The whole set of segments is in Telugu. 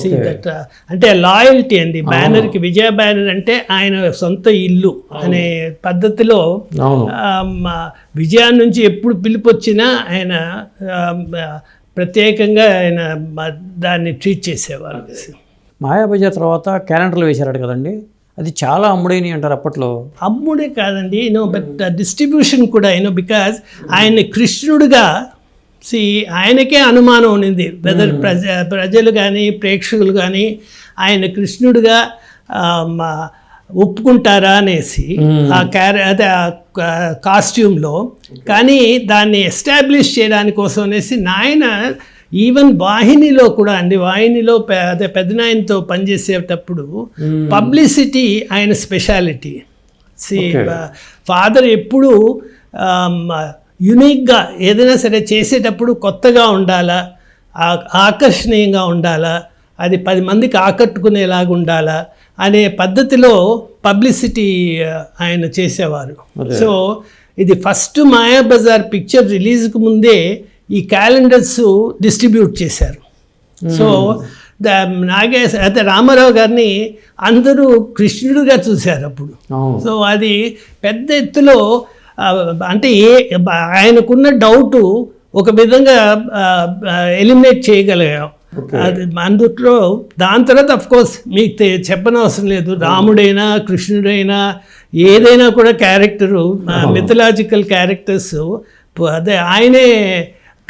సి దట్ అంటే లాయల్టీ అండి. బ్యానర్కి విజయ బ్యానర్ అంటే ఆయన సొంత ఇల్లు అనే పద్ధతిలో విజయా నుంచి ఎప్పుడు పిలుపు వచ్చినా ఆయన ప్రత్యేకంగా ఆయన దాన్ని ట్రీట్ చేసేవారు. మాయాబజార్ తర్వాత క్యాలెండర్లు వేశారట కదండి. అది చాలా అమ్ముడైనవి అంటారు అప్పట్లో. అమ్ముడే కాదండి. యూనో బట్ డిస్ట్రిబ్యూషన్ కూడా యూనో బికాజ్ ఆయన కృష్ణుడుగా సి ఆయనకే అనుమానం ఉన్నింది. వెదర్ ప్రజ ప్రజలు కానీ ప్రేక్షకులు కానీ ఆయన కృష్ణుడుగా ఒప్పుకుంటారా అనేసి ఆ క్యారె అదే ఆ కాస్ట్యూమ్లో కానీ దాన్ని ఎస్టాబ్లిష్ చేయడానికి కోసం అనేసి నాయన ఈవెన్ వాహినిలో కూడా అండి వాహినిలో అదే పెద్దనాయనతో పనిచేసేటప్పుడు పబ్లిసిటీ ఆయన స్పెషాలిటీ. సి ఫాదర్ ఎప్పుడు యునిక్గా ఏదైనా సరే చేసేటప్పుడు కొత్తగా ఉండాలా? ఆకర్షణీయంగా ఉండాలా? అది పది మందికి ఆకట్టుకునేలాగా ఉండాలా? అనే పద్ధతిలో పబ్లిసిటీ ఆయన చేసేవారు. సో ఇది ఫస్ట్ మాయా బజార్ పిక్చర్ రిలీజ్కి ముందే ఈ క్యాలెండర్స్ డిస్ట్రిబ్యూట్ చేశారు. సో ద నాగేశ్ అయితే రామారావు గారిని అందరూ కృష్ణుడిగా చూశారు అప్పుడు. సో అది పెద్ద ఎత్తులో అంటే ఏ ఆయనకున్న డౌట్ ఒక విధంగా ఎలిమినేట్ చేయగలిగాం. అది అందుట్లో దాని తర్వాత కోర్స్ మీకు తె- చెప్పనవసరం లేదు. రాముడైనా కృష్ణుడైనా ఏదైనా కూడా క్యారెక్టరు మిథలాజికల్ క్యారెక్టర్స్ అదే ఆయనే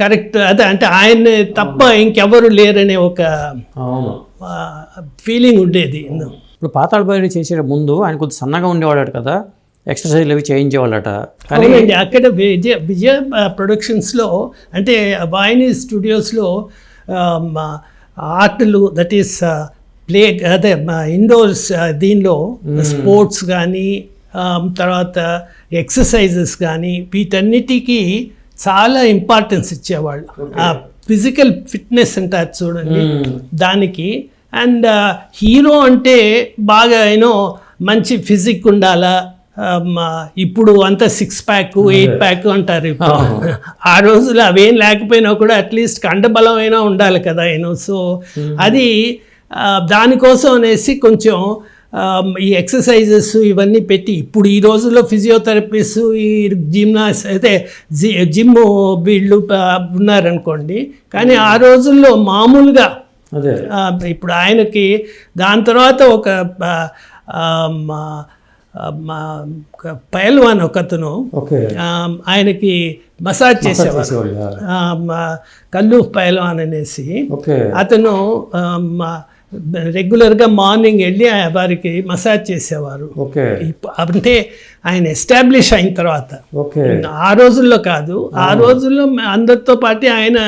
కరెక్ట్ అదే అంటే ఆయన్ని తప్ప ఇంకెవరు లేరనే ఒక ఫీలింగ్ ఉండేది. ఇప్పుడు పాతాళ భైరవి చేసే ముందు ఆయన కొద్ది సన్నగా ఉండేవాడట కదా. ఎక్సర్సైజ్లు అవి చేయించేవాళ్ళట కానీ అక్కడ విజయ విజయ ప్రొడక్షన్స్లో అంటే వాయిని స్టూడియోస్లో ఆర్ట్లు దట్ ఈస్ ప్లే అదే ఇండోర్స్ దీనిలో స్పోర్ట్స్ కానీ తర్వాత ఎక్సర్సైజెస్ కానీ వీటన్నిటికీ చాలా ఇంపార్టెన్స్ ఇచ్చేవాళ్ళు. ఆ ఫిజికల్ ఫిట్నెస్ అంటారు చూడండి. దానికి. అండ్ హీరో అంటే బాగా యూనో మంచి ఫిజిక్ ఉండాలా ఇప్పుడు అంతా సిక్స్ ప్యాక్ ఎయిట్ ప్యాక్ అంటారు ఇప్పుడు. ఆ. రోజులు అవేం లేకపోయినా కూడా అట్లీస్ట్ కండబలం అయినా ఉండాలి కదా యూనో సో అది దానికోసం అనేసి కొంచెం ఈ ఎక్సర్సైజెస్ ఇవన్నీ పెట్టి ఇప్పుడు ఈ రోజుల్లో ఫిజియోథెరపిస్ట్ ఈ జిమ్నాస్ అయితే జి జిమ్ వీళ్ళు ఉన్నారనుకోండి. కానీ ఆ రోజుల్లో మామూలుగా ఇప్పుడు ఆయనకి దాని తర్వాత ఒక మా పైల్వాన్ ఒకతను ఆయనకి మసాజ్ చేసేవారు. కల్లు పైల్వాన్ అనేసి అతను రెగ్యులర్గా మార్నింగ్ వెళ్ళి వారికి మసాజ్ చేసేవారు. అంటే ఆయన ఎస్టాబ్లిష్ అయిన తర్వాత. ఆ రోజుల్లో కాదు ఆ రోజుల్లో అందరితో పాటు ఆయన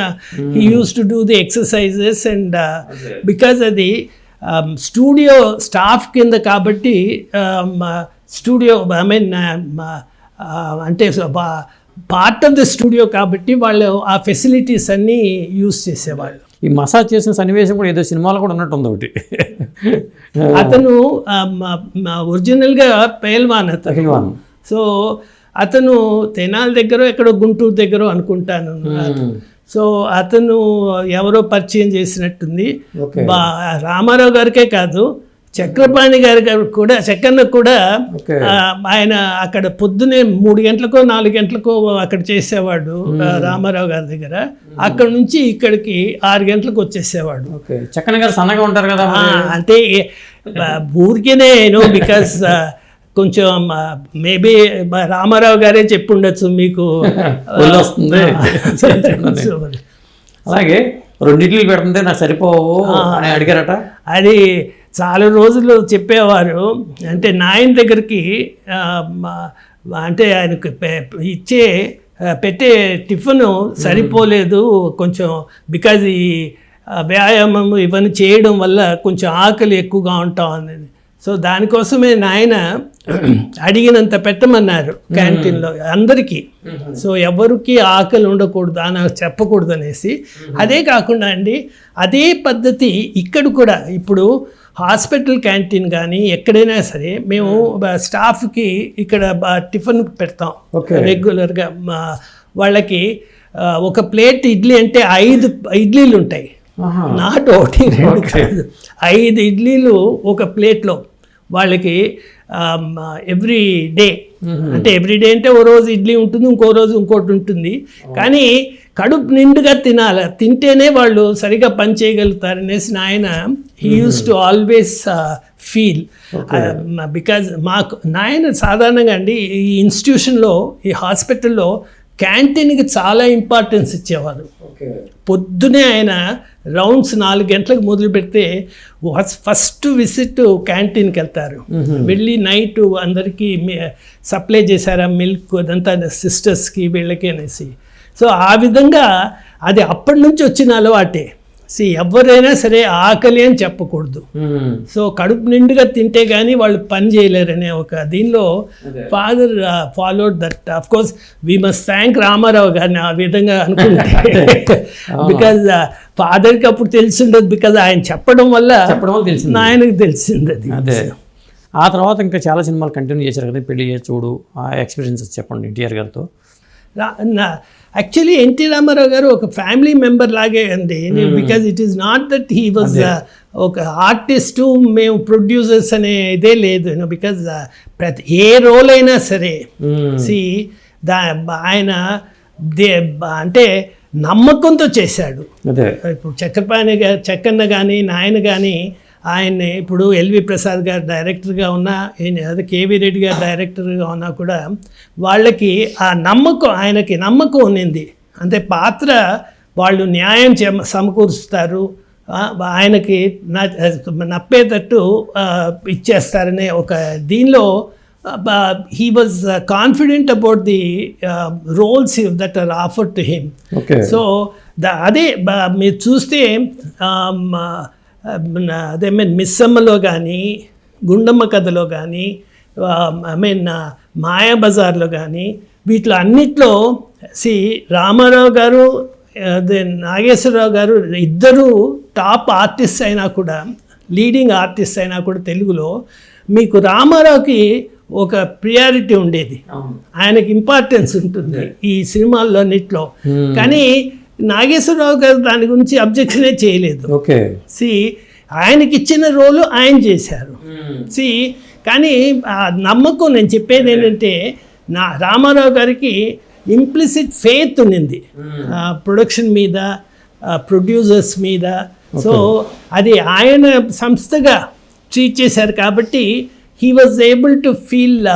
he used to do the exercises and because అది స్టూడియో స్టాఫ్ కింద కాబట్టి స్టూడియో ఐ మీన్ అంటే పార్ట్ ఆఫ్ ద స్టూడియో కాబట్టి వాళ్ళు ఆ ఫెసిలిటీస్ అన్నీ యూస్ చేసేవాళ్ళు. ఈ మసాజ్ చేసిన సన్నివేశం కూడా ఏదో సినిమాలో కూడా ఉన్నట్టుంది ఒకటి. అతను ఒరిజినల్గా పేల్వాన్ అతను. సో అతను తెనాల దగ్గర ఎక్కడో గుంటూరు దగ్గర అనుకుంటాను. సో అతను ఎవరో పరిచయం చేసినట్టుంది. బా రామారావు గారికే కాదు చక్రపాణి గారి గారు కూడా చక్కన్న కూడా ఆయన అక్కడ పొద్దునే మూడు గంటలకో నాలుగు గంటలకో అక్కడ చేసేవాడు రామారావు గారి దగ్గర. అక్కడ నుంచి ఇక్కడికి ఆరు గంటలకు వచ్చేసేవాడు. చక్కన గారు సన్నగా ఉంటారు కదా అంటే ఊరికేనే నో బికాస్ కొంచెం మేబీ రామారావు గారే చెప్పుండొచ్చు మీకు. వస్తుంది అలాగే రెండు ఇడ్లీలు పెడుతుంటే నాకు సరిపోవు అని అడిగారట. అది చాలా రోజులు చెప్పేవారు. అంటే నాయన దగ్గరికి అంటే ఆయనకు ఇచ్చే పెట్టే టిఫిన్ సరిపోలేదు. కొంచెం బికాజ్ ఈ వ్యాయామం ఇవన్నీ చేయడం వల్ల కొంచెం ఆకలి ఎక్కువగా ఉంటాం అనేది సో దానికోసమే నాయన అడిగినంత పెట్టమన్నారు క్యాంటీన్లో అందరికీ. సో ఎవరికి ఆకలి ఉండకూడదు అని చెప్పకూడదు అనేసి. అదే కాకుండా అండి అదే పద్ధతి ఇక్కడ కూడా ఇప్పుడు హాస్పిటల్ క్యాంటీన్ కానీ ఎక్కడైనా సరే మేము స్టాఫ్కి ఇక్కడ టిఫిన్ పెడతాం. రెగ్యులర్గా వాళ్ళకి ఒక ప్లేట్ ఇడ్లీ అంటే ఐదు ఇడ్లీలు ఉంటాయి. నాట్ ఒకటి రెండు ఐదు ఇడ్లీలు ఒక ప్లేట్లో వాళ్ళకి ఎవ్రీ డే అంటే ఎవ్రీ డే అంటే ఓ రోజు ఇడ్లీ ఉంటుంది ఇంకో రోజు ఇంకోటి ఉంటుంది. కానీ కడుపు నిండుగా తినాలి. తింటేనే వాళ్ళు సరిగా పని చేయగలుగుతారనేసి నాయన he used to always feel because మాకు నాయన సాధారణంగా అండి ఈ ఇన్స్టిట్యూషన్లో ఈ హాస్పిటల్లో క్యాంటీన్కి చాలా ఇంపార్టెన్స్ ఇచ్చేవారు. పొద్దునే ఆయన రౌండ్స్ నాలుగు గంటలకు మొదలు పెడితే ఫస్ట్ విజిట్ క్యాంటీన్కి వెళ్తారు. వెళ్ళి నైట్ అందరికీ సప్లై చేశారా మిల్క్ అదంతా సిస్టర్స్కి వీళ్ళకి అనేసి. సో ఆ విధంగా అది అప్పటి నుంచి వచ్చిన అలవాటే. సి ఎవరైనా సరే ఆకలి అని చెప్పకూడదు. సో కడుపు నిండుగా తింటే కానీ వాళ్ళు పని చేయలేరనే ఒక దీనిలో father followed that of course we must thank Rama Rao గారిని ఆ విధంగా అనుకుంటే. బికాజ్ ఫాదర్కి అప్పుడు తెలిసిండదు బికాజ్ ఆయన చెప్పడం వల్ల చెప్పడం తెలిసింది. ఆయనకు తెలిసింది అది. అదే. ఆ తర్వాత ఇంకా చాలా సినిమాలు కంటిన్యూ చేశారు కదా పెళ్ళి చూడు ఆ ఎక్స్పీరియన్సెస్ చెప్పండి ఎన్టీఆర్ గారితో. యాక్చువల్లీ ఎన్టీ రామారావు గారు ఒక ఫ్యామిలీ మెంబర్ లాగే అండి. Because it is not that he was ఒక ఆర్టిస్టు మేము ప్రొడ్యూసర్స్ అనే ఇదే లేదు బికాజ్ ప్రతి ఏ రోల్ అయినా సరే. సి దా ఆయన దే అంటే నమ్మకంతో చేశాడు. ఇప్పుడు చక్రపాణి గారు చక్కన్న కానీ నాయన కానీ ఆయన్ని ఇప్పుడు ఎల్వి ప్రసాద్ గారు డైరెక్టర్గా ఉన్నా అదే కేవీ రెడ్డి గారు డైరెక్టర్గా ఉన్నా కూడా వాళ్ళకి ఆ నమ్మకం ఆయనకి నమ్మకం ఉన్నింది. అంటే పాత్ర వాళ్ళు న్యాయం సమకూరుస్తారు. ఆయనకి నప్పేటట్టు ఇచ్చేస్తారనే ఒక దీనిలో he was confident about the roles that are offer to him so the అదే మీరు చూస్తే అదే మీన్ మిస్సమ్మలో కానీ గుండమ్మ కథలో కానీ ఐ మీన్ మాయాబజార్లో కానీ వీటిలో అన్నిట్లో సి రామారావు గారు అదే నాగేశ్వరరావు గారు ఇద్దరు టాప్ ఆర్టిస్ట్ అయినా కూడా లీడింగ్ ఆర్టిస్ట్ అయినా కూడా తెలుగులో మీకు రామారావుకి ఒక ప్రియారిటీ ఉండేది. ఆయనకి ఇంపార్టెన్స్ ఉంటుంది ఈ సినిమాల్లో అన్నిట్లో. కానీ నాగేశ్వరరావు గారు దాని గురించి అబ్జెక్షనే చేయలేదు. ఓకే. సి ఆయనకి ఇచ్చిన రోలు ఆయన చేశారు. సి కానీ ఆ నమ్మకం నేను చెప్పేది ఏంటంటే నా రామారావు గారికి ఇంప్లిసిట్ ఫెయిత్ ఉన్నింది. ప్రొడక్షన్ మీద ప్రొడ్యూసర్స్ మీద. సో అది ఆయన సంస్థగా ట్రీట్ చేశారు కాబట్టి was able to feel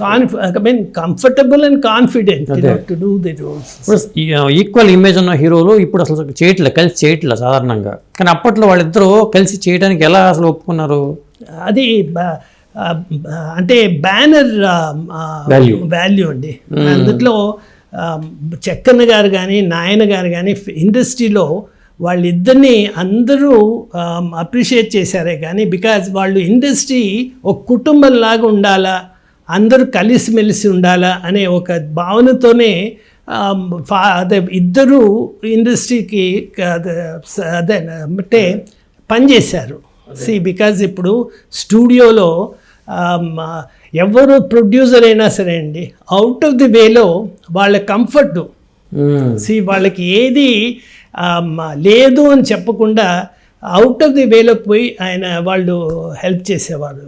conf I mean comfortable and confident to do the roles ఇప్పుడు ఈక్వల్ ఇమేజ్ ఉన్న హీరోలు ఇప్పుడు అసలు చేయట్లే కలిసి చేయట్లే సాధారణంగా. కానీ అప్పట్లో వాళ్ళిద్దరూ కలిసి చేయడానికి ఎలా అసలు ఒప్పుకున్నారు? అది బ- ఆ, బ- అంటే బ్యానర్ Value. వాల్యూ అండి. అందులో ఆ, చెక్కన్న గారు కానీ నాయన గారు కానీ ఇండస్ట్రీలో వాళ్ళిద్దరిని అందరూ అప్రిషియేట్ చేశారే కానీ బికాజ్ వాళ్ళు ఇండస్ట్రీ ఒక కుటుంబం లాగా ఉండాలా అందరూ కలిసిమెలిసి ఉండాలా అనే ఒక భావనతోనే అదే ఇద్దరు ఇండస్ట్రీకి అదే అంటే పనిచేశారు సి బికాజ్ ఇప్పుడు స్టూడియోలో ఎవరు ప్రొడ్యూసర్ అయినా సరే అండి అవుట్ ఆఫ్ ది వేలో వాళ్ళ కంఫర్ట్ సి వాళ్ళకి ఏది లేదు అని చెప్పకుండా అవుట్ ఆఫ్ ది వేలో పోయి ఆయన వాళ్ళు హెల్ప్ చేసేవారు.